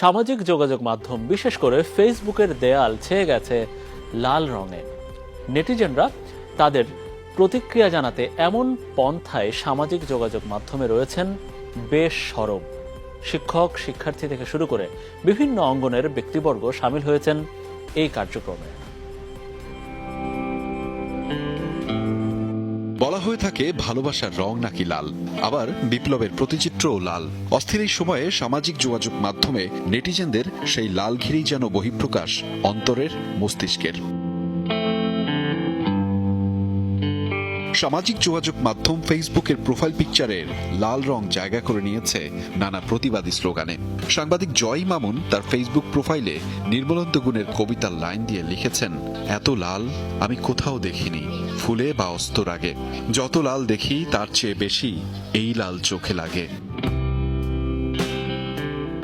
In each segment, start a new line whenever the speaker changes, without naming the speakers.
সামাজিক যোগাযোগ মাধ্যম, বিশেষ করে ফেসবুকের দেয়াল ছেয়ে গেছে লাল রঙে। নেটিজেনরা তাদের প্রতিক্রিয়া জানাতে এমন পন্থায় সামাজিক যোগাযোগ মাধ্যমে রয়েছেন বেশ সরব শিক্ষক, শিক্ষার্থী থেকে শুরু করে বিভিন্ন অঙ্গনের ব্যক্তিবর্গ সামিল হয়েছেন এই কার্যক্রমে।
বলা হয়ে থাকে, ভালোবাসার রং নাকি লাল। আবার বিপ্লবের প্রতিচিত্রও লাল। অস্থির এই সময়ে সামাজিক যোগাযোগ মাধ্যমে নেটিজেনদের সেই লাল ঘিরেই যেন বহিঃপ্রকাশ অন্তরের মস্তিষ্কের। সামাজিক যোগাযোগ মাধ্যম ফেসবুকের প্রোফাইল পিকচারের লাল রং জায়গা করে নিয়েছে নানা প্রতিবাদী স্লোগানে। সাংবাদিক জয় মামুন তার ফেসবুক প্রোফাইলে নির্মলন্ত গুণের কবিতার লাইন দিয়ে লিখেছেন, এত লাল আমি কোথাও দেখিনি। ফুলে বা অস্তর আগে যত লাল দেখি, তার চেয়ে বেশি এই লাল চোখে লাগে।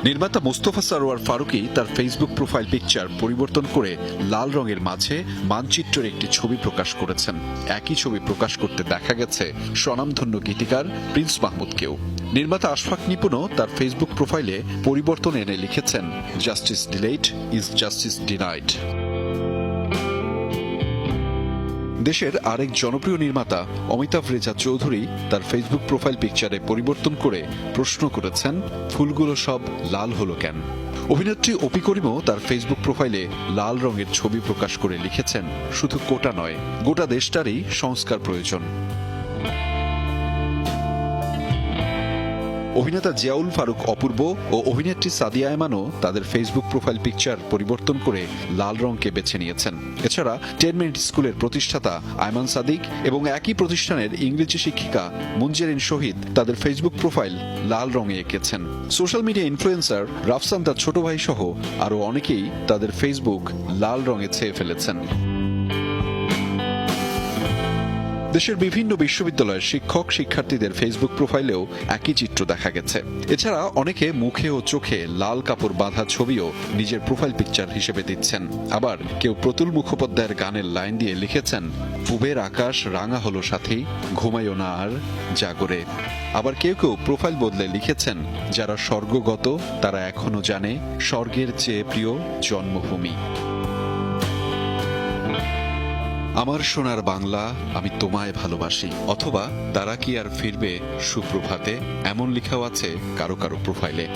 নির্মাতা মোস্তফা সারোয়ার ফারুকি তার ফেসবুক প্রোফাইল পিকচার পরিবর্তন করে লাল রঙের মাঝে মানচিত্রের একটি ছবি প্রকাশ করেছেন। একই ছবি প্রকাশ করতে দেখা গেছে স্বনামধন্য গীতিকার প্রিন্স মাহমুদকেও। নির্মাতা আশফাক নিপুণও তার ফেসবুক প্রোফাইলে পরিবর্তন এনে লিখেছেন, justice delayed is justice denied. দেশের আরেক জনপ্রিয় নির্মাতা অমিতাভ রেজা চৌধুরী তার ফেসবুক প্রোফাইল পিকচারে পরিবর্তন করে প্রশ্ন করেছেন, ফুলগুলো সব লাল হলো কেন? অভিনেত্রী অপি করিমও তার ফেসবুক প্রোফাইলে লাল রঙের ছবি প্রকাশ করে লিখেছেন, শুধু কোটা নয়, গোটা দেশটারই সংস্কার প্রয়োজন। অভিনেতা জিয়াউল ফারুক অপূর্ব ও অভিনেত্রী সাদিয়া এমানও তাদের ফেসবুক প্রোফাইল পিকচার পরিবর্তন করে লাল রঙকে বেছে নিয়েছেন। এছাড়া টেন মিনিট স্কুলের প্রতিষ্ঠাতা আয়মান সাদিক এবং একই প্রতিষ্ঠানের ইংরেজি শিক্ষিকা মুঞ্জেরিন শহীদ তাদের ফেসবুক প্রোফাইল লাল রঙে এঁকেছেন। সোশ্যাল মিডিয়া ইনফ্লুয়েন্সার রাফসান তার ছোট ভাই সহ আরও অনেকেই তাদের ফেসবুক লাল রঙে ছেয়ে ফেলেছেন। দেশের বিভিন্ন বিশ্ববিদ্যালয়ের শিক্ষক শিক্ষার্থীদের ফেসবুক প্রোফাইলেও একই চিত্র দেখা গেছে। এছাড়া অনেকে মুখে ও চোখে লাল কাপড় বাঁধা ছবিও নিজের প্রোফাইল পিকচার হিসেবে দিচ্ছেন। আবার কেউ প্রতুল মুখোপাধ্যায়ের গানের লাইন দিয়ে লিখেছেন পুবের আকাশ রাঙা হলো সাথী ঘুমাইও না আর জাগরে। আবার কেউ কেউ প্রোফাইল বদলে লিখেছেন, যারা স্বর্গগত তারা এখনও জানে, স্বর্গের চেয়ে প্রিয় জন্মভূমি। আমার সোনার বাংলা আমি তোমায় ভালোবাসি, অথবা তারা কি আর ফিরবে সুপ্রভাতে, এমন লেখাও আছে কারও কারও প্রোফাইলে।